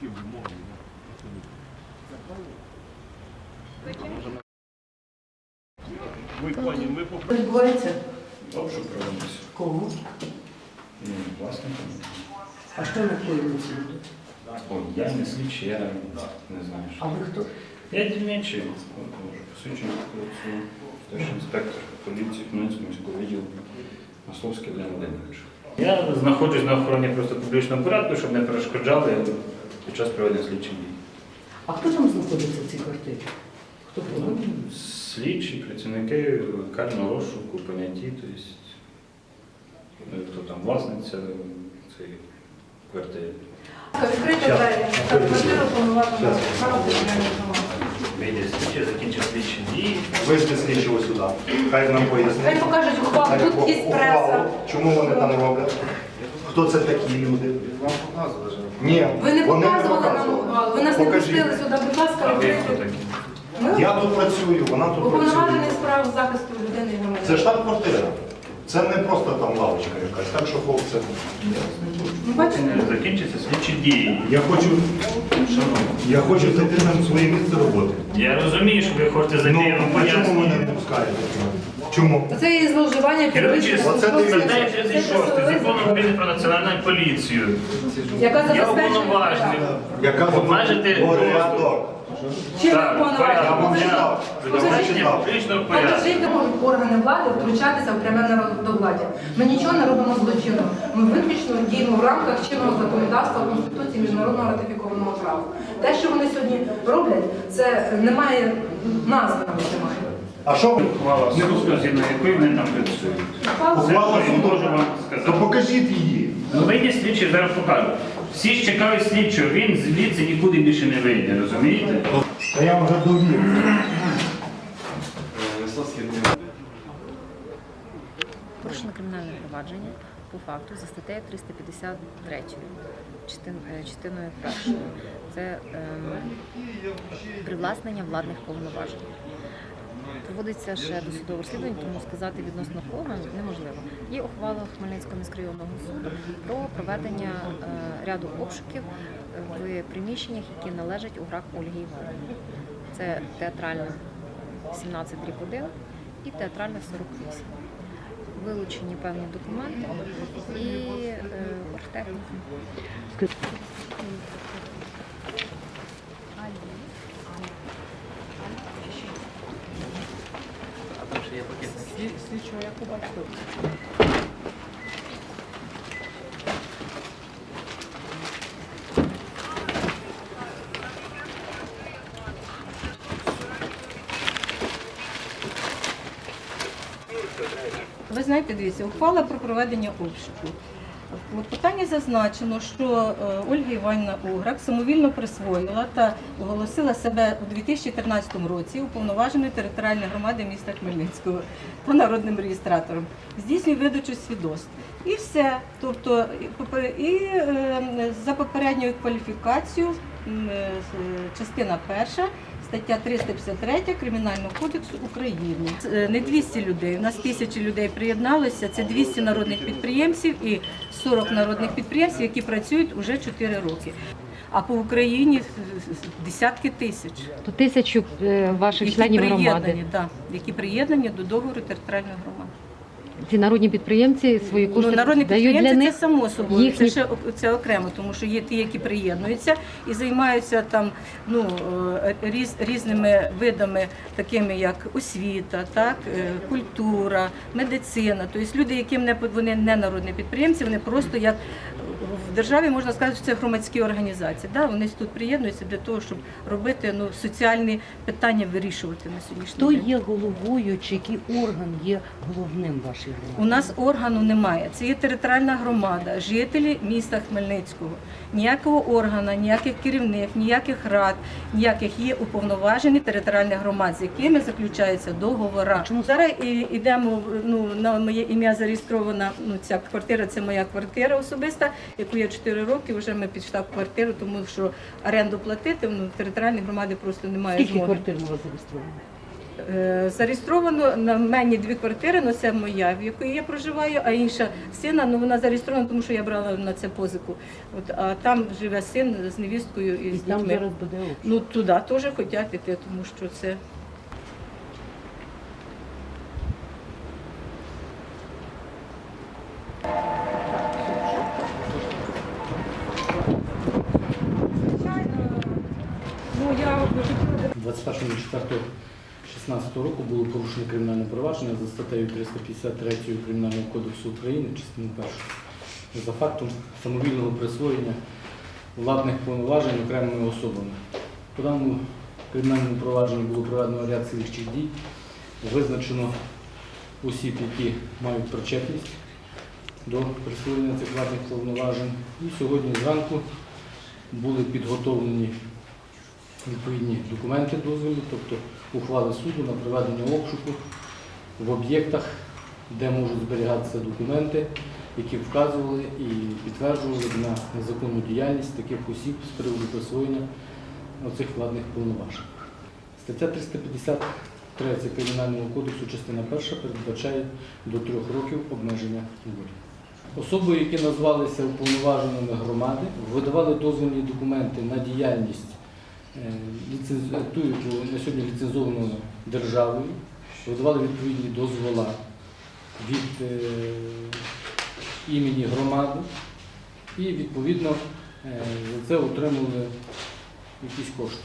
чіткі. Ви, пані, ми Відбувається Обшук проводився. кому? Ну. А що накоїлися люди? Ой, я не слідчий, я не знаю. А ви хто? Я дільничий, посвідчений старший інспектор поліції Хмельницького міського відділу Масловський Олег Володимирович. Я знаходжусь на охороні просто публічного порядку, щоб не перешкоджали під час проведення слідчих дій. А хто там знаходиться в цій квартирі? Хто Ну, проводить? Слідчі, працівники карного розшуку, поняті, тобто е, хто там власниця цієї квартири. Відкрити двері. Квартиру повноважена Вийде слідчі, закінчить слідчі дії. Вийшли слідчого сюди. Хай нам Хай пояснить. покажуть ухвалу, Хай тут є преса. Чому вони там роблять? Хто це такі люди? Ні, Ви не вони показували нам увагу. ви нас не Покажіть. пустили сюди, будь ласка, відкрити. такі? Ми Я тут працюю, вона тут уповноважений працює. з справ захисту людини і громадянина. Це штаб-квартира. Це не просто там лавочка якась. Так що хлопці. Ну, бачите? Закінчаться слідчі дії. Я хочу, я хочу зайти на своє місце роботи. Я розумію, що ви хочете зайти, я вам Ну, а чому ви не пускаєте? Чому? Це є зловживання Керуючись статтею 36 закону України про національну поліцію. яка Я забезпечує уповноважений. Яка Обмежити порядок? Чим Так, уповноважений? порядок. Покажіть. Я Покажіть. читав. Публічного. Покажіть, де можуть органи влади втручатися в пряме народовладдя. Ми нічого не робимо злочинно. Ми виключно діємо в рамках чинного законодавства Конституції міжнародного ратифікованого права. Те, що вони сьогодні роблять, це немає назви навіть немає. А що ви? Ухвала суду, згідно якої вони там працюють. Ухвала Ухвала що суду. можу вам То сказати. покажіть її. Ну вийде слідчий, зараз покажу. Всі ж чекають слідчого, він звідси нікуди більше не вийде, розумієте? Та я вже довів. Порушено кримінальне провадження по факту за статтею 353 частин, е, частиною першою. Це ем, привласнення владних повноважень. Проводиться ще досудове розслідування, тому сказати відносно кого неможливо. Є ухвала Хмельницького міськрайонного суду про проведення е, ряду обшуків в приміщеннях, які належать у грах Ольги Іванівни. Це театральна 17 дріб 1 і театральна 48 вилучені певні документи і е, оргтехніка. Ви знаєте, дивіться, ухвала про проведення обшуку. В питанні зазначено, що е, Ольга Іванівна Уграк самовільно присвоїла та оголосила себе у 2014 році уповноваженою територіальної громади міста Хмельницького та народним реєстратором. Здійснює видачу свідоцтв. І все. Тобто, і е, за попередньою кваліфікацією, е, частина перша, стаття 353 Кримінального кодексу України. Е, Не 200 людей, у нас тисячі людей приєдналося. Це 200 народних підприємців і 40 народних підприємців, які працюють уже 4 роки. А по Україні десятки тисяч, То тисячу е, ваших які членів приєднані, громади. да, які приєднані до договору територіальної громади. Ці народні підприємці свої кошти Ну, народні дають для підприємці них. це само собою. їхні- Це ще це окремо, тому що є ті, які приєднуються і займаються там ну е, різ, різними видами, такими як освіта, так е, культура, медицина. Тобто люди, яким не вони не народні підприємці, вони просто як в державі можна сказати, що це громадські організації. Да? Вони тут приєднуються для того, щоб робити ну соціальні питання вирішувати на сьогоднішній Хто є головою чи який орган є головним в вашій У нас органу немає. Це є територіальна громада, жителі міста Хмельницького. Ніякого органа, ніяких керівник, ніяких рад, ніяких є уповноважені територіальних громад, з якими заключаються договори. Чому зараз йдемо ну на моє ім'я зареєстрована. Ну ця квартира це моя квартира особиста, яку я 4 роки вже ми під штаб-квартиру, тому що оренду платити ну, територіальні громади просто немає Скільки змоги. квартир у вас зареєстровано? Е, Зареєстровано на мене дві квартири, ну це моя, в якій я проживаю, а інша сина, ну вона зареєстрована, тому що я брала на це позику. От, а там живе син з невісткою і І з там дітьми. зараз буде обшук. Ну туди теж хочуть піти, тому що це ну я 21.04.16 року було порушено кримінальне провадження за статтею 353 Кримінального кодексу України, частини 1, за фактом самовільного присвоєння владних повноважень окремими особами. По даному кримінальному провадженню було проведено ряд слідчих дій, визначено осіб, які мають причетність до присвоєння цих владних повноважень. І сьогодні зранку були підготовлені відповідні документи дозволу, тобто ухвали суду на проведення обшуку в об'єктах, де можуть зберігатися документи, які вказували і підтверджували на незаконну діяльність таких осіб з приводу присвоєння оцих владних повноважень. Стаття 353 Кримінального кодексу, частина 1 передбачає до трьох років обмеження волі. Особи, які назвалися уповноваженими громади, видавали дозвільні документи на діяльність е, ліценз- ту, яку на сьогодні ліцензовано державою, видавали відповідні дозвола від е, імені громади і відповідно е, за це отримали якісь кошти.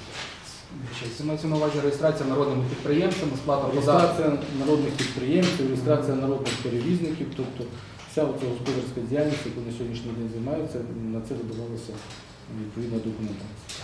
Це мається на увазі реєстрація народними підприємцями, сплата. Реєстрація народних підприємців, реєстрація народних перевізників, тобто вся оця господарська діяльність, яку на сьогоднішній день займаються, на це видавалася відповідна документація.